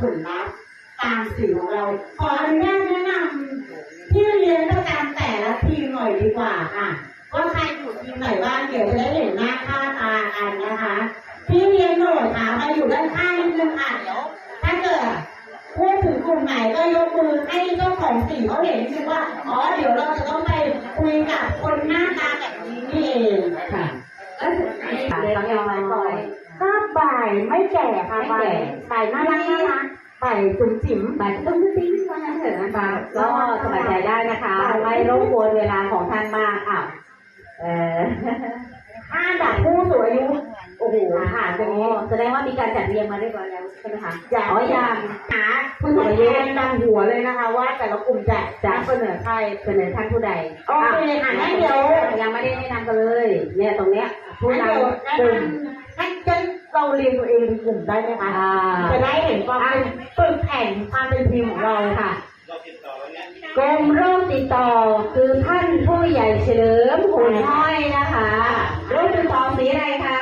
ผลลัพธ์ตามสื่อของเรา ขออนุญาตแนะนำที่เรียนประจำแต่ละทีมหน่อยดีกว่าค่ะว่าใครอยู่ทีมไหนบ้างเดี๋ยวจะได้เห็นหน้าค่าตากันนะคะพี่เรียนโหนดค่ะมาอยู่ด้านข้างนิดนึงค่ะเดี๋ยวถ้าเกิดพูดถึงกลุ่มไหนก็ยกมือให้เจ้าของสีเขาเห็นนิดนึงว่าอ๋อเดี๋ยวเราจะต้องไป ถึงค่ะต้องยอมรับก่อนก็บ่ายไม่แก่ค่ะไม่บ่าแก่ยบ่ายน่ารักน่ารักบ่ายจุ๋มจิ๋มบัตรต้องติ้งว่างั้นเถอะนะคะก็สบายใจได้นะคะ ไม่รบกวนเวลาของท่านมากอ้าวเออถ้าดับผู้สูงอายุ โอ้โหผ่านตรงนี้แสดงว่ามีการจัดเรียงมาเรียบร้อยแล้วใช่ไหมคะอยากอ๋อยังหาผู้สูงอายุดังหัวเลยนะคะ ว่าแต่ละกลุ่มจะจะเสนอใครเสนอท่านผู้ใดโอเคค่ะงั้นเดี๋ยวยังไม่ได้แนะนำกันเลย เนี่ยตรงเนี้ยผู้งั้นนเดี๋ยวำกลุ่มให้จะเราเรียนตัวเองเป็นกลุ่มได้ไหมคะอ่าจะได้เห็นความเป็นฝึกแข่งความเป็นทีมของเราค่ะกรมโรคติดต่อคือท่านผู้ใหญ่เฉลิมหุ่นห้อยนะคะโรคติดต่อสีอะไรคะ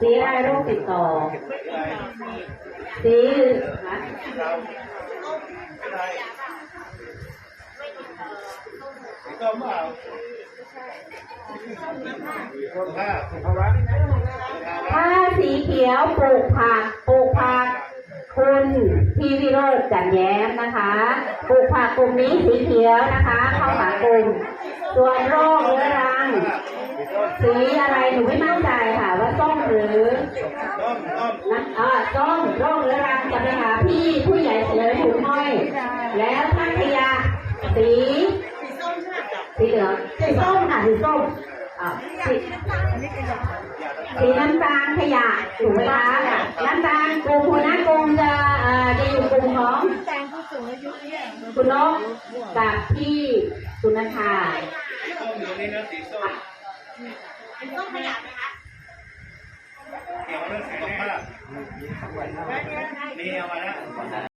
สีอะไรโรคติดต่อ สีก็เปล่าถ้าสีเขียวปลูกผักปลูกผักคุณพี่วิโรจน์จันแย้มนะคะปลูกผักกลุ่มนี้สีเขียวนะคะเข้าหากลุ่มส่วนโรคเรื้อรัง สีอะไรหนูไม่มั่นใจค่ะ ว่าส้มหรื อต้มต้มน้ำอ่าส้มรคเรื้อรังจะไปหาพี่ผู้ใหญ่เฉลิมหุ่นห้อย แล้วพัทยาสีสีเหลืองสีส้มค่ะสีส้มอ่าสีสีน้ำตาลขยะถูกไหมคะน้ำตาลกลุ่มหัวหน้ากลุ่มจะอ่าจะอยู่กลุ่มของคุณนกกับพี่สุนันทาสีส้มอยู่นี่นะสีส้มสีส้มขยับไหมคะ มีเองสุขภาพนี่เอามาแล้ว